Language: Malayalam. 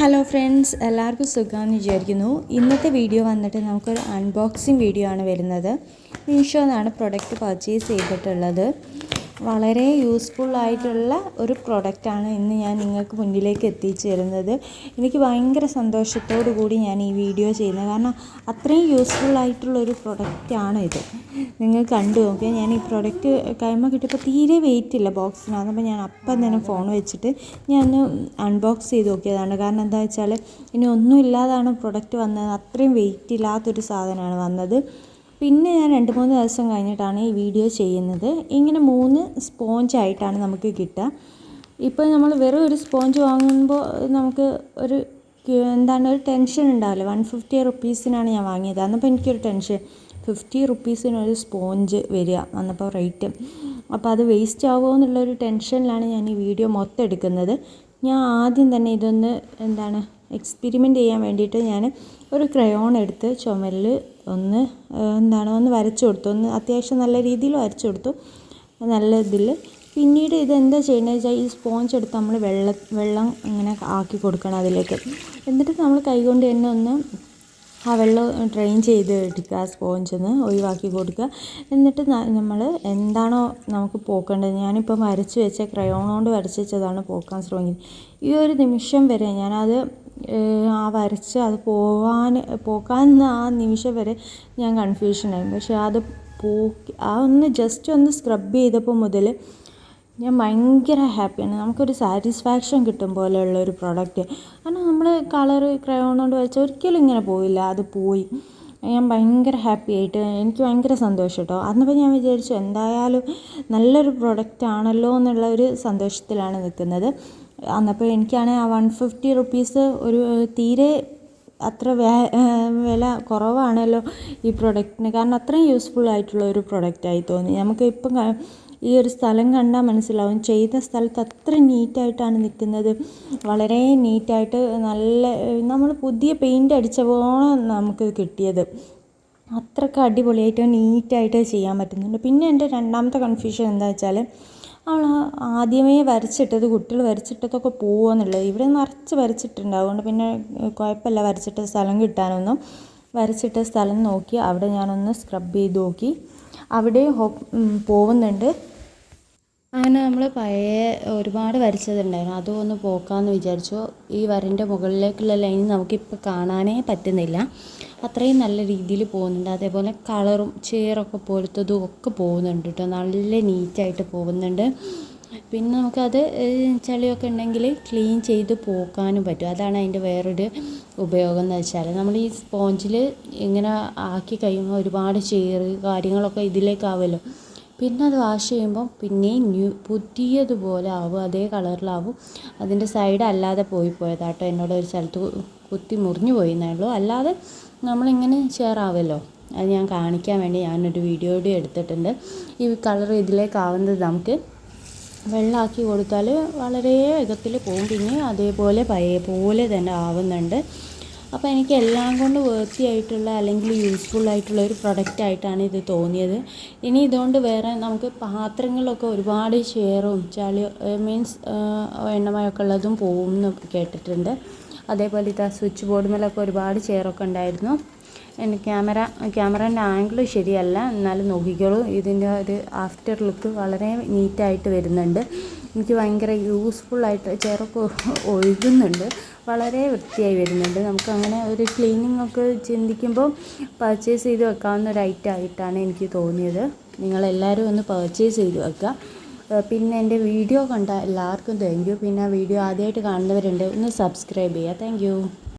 ഹലോ ഫ്രണ്ട്സ് എല്ലാവർക്കും സുഖമാണെന്ന് വിചാരിക്കുന്നു. ഇന്നത്തെ വീഡിയോ വന്നിട്ട് നമുക്കൊരു അൺബോക്സിങ് വീഡിയോ ആണ് വരുന്നത്. മീഷോ എന്നാണ് പ്രൊഡക്റ്റ് പർച്ചേസ് ചെയ്തിട്ടുള്ളത്. വളരെ യൂസ്ഫുൾ ആയിട്ടുള്ള ഒരു പ്രൊഡക്റ്റാണ് ഇന്ന് ഞാൻ നിങ്ങൾക്ക് മുന്നിലേക്ക് എത്തിച്ചു തരുന്നത്. എനിക്ക് ഭയങ്കര സന്തോഷത്തോടു കൂടി ഞാൻ ഈ വീഡിയോ ചെയ്യുന്നത്. കാരണം അത്രയും യൂസ്ഫുൾ ആയിട്ടുള്ള ഒരു പ്രൊഡക്റ്റാണ് ഇത്. നിങ്ങൾ കണ്ടു നോക്കിയാൽ ഞാൻ ഈ പ്രൊഡക്റ്റ് കൈമ കിട്ടിയപ്പോൾ തീരെ വെയിറ്റ് ഇല്ല ബോക്സിനകത്ത് അപ്പോൾ ഞാൻ അപ്പം തന്നെ ഫോൺ വെച്ചിട്ട് ഞാൻ ഒന്ന് അൺബോക്സ് ചെയ്ത് നോക്കിയതാണ്. കാരണം എന്താ വെച്ചാൽ ഇനി ഒന്നും ഇല്ലാതാണ് പ്രൊഡക്റ്റ് വന്നത്. അത്രയും വെയിറ്റ് ഇല്ലാത്തൊരു സാധനമാണ് വന്നത്. പിന്നെ ഞാൻ രണ്ട് മൂന്ന് ദിവസം കഴിഞ്ഞിട്ടാണ് ഈ വീഡിയോ ചെയ്യുന്നത്. ഇങ്ങനെ മൂന്ന് സ്പോഞ്ചായിട്ടാണ് നമുക്ക് കിട്ടുക. ഇപ്പോൾ നമ്മൾ വെറും ഒരു സ്പോഞ്ച് വാങ്ങുമ്പോൾ നമുക്ക് ഒരു എന്താണ് ഒരു ടെൻഷൻ ഉണ്ടാവില്ല. വൺ ഫിഫ്റ്റി റുപ്പീസിനാണ് ഞാൻ വാങ്ങിയത്. അന്നപ്പോൾ എനിക്കൊരു ടെൻഷൻ ഫിഫ്റ്റി റുപ്പീസിനൊരു സ്പോഞ്ച് വരിക. അന്നപ്പോൾ റേറ്റ് അപ്പോൾ അത് വേസ്റ്റ് ആവുമോ എന്നുള്ളൊരു ടെൻഷനിലാണ് ഞാൻ ഈ വീഡിയോ മൊത്തം എടുക്കുന്നത്. ഞാൻ ആദ്യം തന്നെ ഇതൊന്ന് എന്താണ് എക്സ്പെരിമെന്റ് ചെയ്യാൻ വേണ്ടിയിട്ട് ഞാൻ ഒരു ക്രയോൺ എടുത്ത് ചുമരിൽ ഒന്ന് എന്താണ് ഒന്ന് വരച്ചു കൊടുത്തു. ഒന്ന് അത്യാവശ്യം നല്ല രീതിയിൽ വരച്ചു കൊടുത്തു. നല്ല ഇതിൽ. പിന്നീട് ഇതെന്താ ചെയ്യേണ്ടത് വെച്ചാൽ ഈ സ്പോഞ്ച് എടുത്ത് നമ്മൾ വെള്ളം വെള്ളം ഇങ്ങനെ ആക്കി കൊടുക്കണം അതിലേക്ക്. എന്നിട്ട് നമ്മൾ കൈകൊണ്ട് തന്നെ ഒന്ന് ആ വെള്ളം ഡ്രെയിൻ ചെയ്ത് എടുക്കുക സ്പോഞ്ചിൽ നിന്ന് ഒഴിവാക്കി കൊടുക്കുക. എന്നിട്ട് നമ്മൾ എന്താണോ നമുക്ക് പോക്കേണ്ടത്. ഞാനിപ്പം വരച്ച് വെച്ച ക്രയോൺ കൊണ്ട് വരച്ച് വെച്ചതാണ് പോക്കാൻ ശ്രമിക്കുന്നത്. ഈ ഒരു നിമിഷം വരെ ഞാനത് ആ വരച്ച് അത് പോവാൻ പോക്കാൻ ആ നിമിഷം വരെ ഞാൻ കൺഫ്യൂഷനായി പക്ഷെ അത് പോക്കി ആ ഒന്ന് ജസ്റ്റ് ഒന്ന് സ്ക്രബ് ചെയ്തപ്പോൾ മുതൽ ഞാൻ ഭയങ്കര ഹാപ്പിയാണ് നമുക്കൊരു സാറ്റിസ്ഫാക്ഷൻ കിട്ടും പോലെയുള്ള ഒരു പ്രോഡക്റ്റ് കാരണം നമ്മൾ കളർ ക്രയോൺ കൊണ്ട് വരച്ചാൽ ഒരിക്കലും ഇങ്ങനെ പോയില്ല അത് പോയി. ഞാൻ ഭയങ്കര ഹാപ്പി ആയിട്ട് എനിക്ക് ഭയങ്കര സന്തോഷം കേട്ടോ അന്നപ്പോൾ ഞാൻ വിചാരിച്ചു എന്തായാലും നല്ലൊരു പ്രൊഡക്റ്റ് ആണല്ലോ എന്നുള്ള ഒരു സന്തോഷത്തിലാണ് നിൽക്കുന്നത്. അന്നപ്പോൾ എനിക്കാണെങ്കിൽ ആ വൺ ഫിഫ്റ്റി റുപ്പീസ് ഒരു തീരെ അത്ര വില കുറവാണല്ലോ ഈ പ്രൊഡക്റ്റിന് കാരണം അത്രയും യൂസ്ഫുൾ ആയിട്ടുള്ള ഒരു പ്രൊഡക്റ്റായി തോന്നി. നമുക്ക് ഇപ്പം ഈ ഒരു സ്ഥലം കണ്ടാൽ മനസ്സിലാവും. ചെയ്ത സ്ഥലത്ത് അത്ര നീറ്റായിട്ടാണ് നിൽക്കുന്നത്. വളരെ നീറ്റായിട്ട് നല്ല നമ്മൾ പുതിയ പെയിന്റ് അടിച്ച പോലെ നമുക്ക് കിട്ടിയത്. അത്രയ്ക്ക് അടിപൊളിയായിട്ട് നീറ്റായിട്ട് ചെയ്യാൻ പറ്റുന്നുണ്ട്. പിന്നെ എന്റെ രണ്ടാമത്തെ കൺഫ്യൂഷൻ എന്താ വെച്ചാൽ അവൾ ആദ്യമേ വരച്ചിട്ടത് കുട്ടികൾ വരച്ചിട്ടതൊക്കെ പോകുമെന്നുള്ളത് ഇവിടെ നിറച്ച് വരച്ചിട്ടുണ്ടാവും. അതുകൊണ്ട് പിന്നെ കുഴപ്പമില്ല. വരച്ചിട്ട സ്ഥലം കിട്ടാനൊന്നും. വരച്ചിട്ട സ്ഥലം നോക്കി അവിടെ ഞാനൊന്ന് സ്ക്രബ് ചെയ്ത് നോക്കി. അവിടെ പോകുന്നുണ്ട്. അങ്ങനെ നമ്മൾ പഴയ ഒരുപാട് വരച്ചതുണ്ടായിരുന്നു. അതും ഒന്ന് പോക്കാമെന്ന് വിചാരിച്ചു. ഈ വരന്റെ മുകളിലേക്കുള്ള ലൈൻ നമുക്കിപ്പോൾ കാണാനേ പറ്റുന്നില്ല. അത്രയും നല്ല രീതിയിൽ പോകുന്നുണ്ട്. അതേപോലെ കളറും ചേറൊക്കെ പോലത്തതും ഒക്കെ പോകുന്നുണ്ട് കേട്ടോ. നല്ല നീറ്റായിട്ട് പോകുന്നുണ്ട്. പിന്നെ നമുക്കത് ചളിയൊക്കെ ഉണ്ടെങ്കിൽ ക്ലീൻ ചെയ്ത് പോക്കാനും പറ്റും. അതാണ് അതിന്റെ വേറൊരു ഉപയോഗം എന്ന് വെച്ചാൽ. നമ്മൾ ഈ സ്പോഞ്ചിൽ ഇങ്ങനെ ആക്കി കഴിയുമ്പോൾ ഒരുപാട് ചേറ് കാര്യങ്ങളൊക്കെ ഇതിലേക്കാവുമല്ലോ പിന്നെ അത് വാഷ് ചെയ്യുമ്പോൾ പിന്നെയും ന്യൂ പുതിയതുപോലെ ആവും അതേ കളറിലാവും അതിന്റെ സൈഡ് അല്ലാതെ പോയി പോയതാട്ടോ. എന്നോട് ഒരു സ്ഥലത്ത് കുത്തി മുറിഞ്ഞു പോയിന്നേ ഉള്ളൂ. അല്ലാതെ നമ്മളിങ്ങനെ ഷെയറാവുമല്ലോ അത് ഞാൻ കാണിക്കാൻ വേണ്ടി ഞാനൊരു വീഡിയോ കൂടി എടുത്തിട്ടുണ്ട്. ഈ കളർ ഇതിലേക്കാവുന്നത് നമുക്ക് വെള്ളമാക്കി കൊടുത്താൽ വളരെ വേഗത്തിൽ പോകും പിന്നെ അതേപോലെ പഴയ പോലെ തന്നെ ആവുന്നുണ്ട്. അപ്പോൾ എനിക്ക് എല്ലാം കൊണ്ട് വേർത്തി ആയിട്ടുള്ള അല്ലെങ്കിൽ യൂസ്ഫുൾ ആയിട്ടുള്ള ഒരു പ്രൊഡക്റ്റ് ആയിട്ടാണ് ഇത് തോന്നിയത്. ഇനി ഇതുകൊണ്ട് വേറെ നമുക്ക് പാത്രങ്ങളൊക്കെ ഒരുപാട് ഷെയറും ചളി മീൻസ് എണ്ണമയൊക്കെ ഉള്ളതും പോകും എന്ന് കേട്ടിട്ടുണ്ട്. അതേപോലെ ഇത് സ്വിച്ച് ബോർഡ് മേലൊക്കെ ഒരുപാട് ചെയറൊക്കെ ഉണ്ടായിരുന്നു. ക്യാമറ ക്യാമറേന്റെ ആംഗിൾ ശരിയല്ല. എന്നാലും നോക്കിക്കോളൂ. ഇതിന്റെ ഒരു ആഫ്റ്റർ ലുക്ക് വളരെ നീറ്റായിട്ട് വരുന്നുണ്ട്. എനിക്ക് ഭയങ്കര യൂസ്ഫുള്ളായിട്ട് ചെയറൊക്കെ ഒഴുകുന്നുണ്ട്. വളരെ വൃത്തിയായി വരുന്നുണ്ട്. നമുക്ക് അങ്ങനെ ഒരു ക്ലീനിങ് ഒക്കെ ചിന്തിക്കുമ്പോൾ പർച്ചേസ് ചെയ്ത് വെക്കാവുന്ന ഒരു ഐറ്റം ആയിട്ടാണ് എനിക്ക് തോന്നിയത്. നിങ്ങളെല്ലാവരും ഒന്ന് പർച്ചേസ് ചെയ്ത് വെക്കുക പിന്നെ എന്റെ വീഡിയോ കണ്ട എല്ലാവർക്കും താങ്ക് യു പിന്നെ വീഡിയോ ആദ്യമായിട്ട് കാണുന്നവരുണ്ട് ഒന്ന് സബ്സ്ക്രൈബ് ചെയ്യുക. താങ്ക്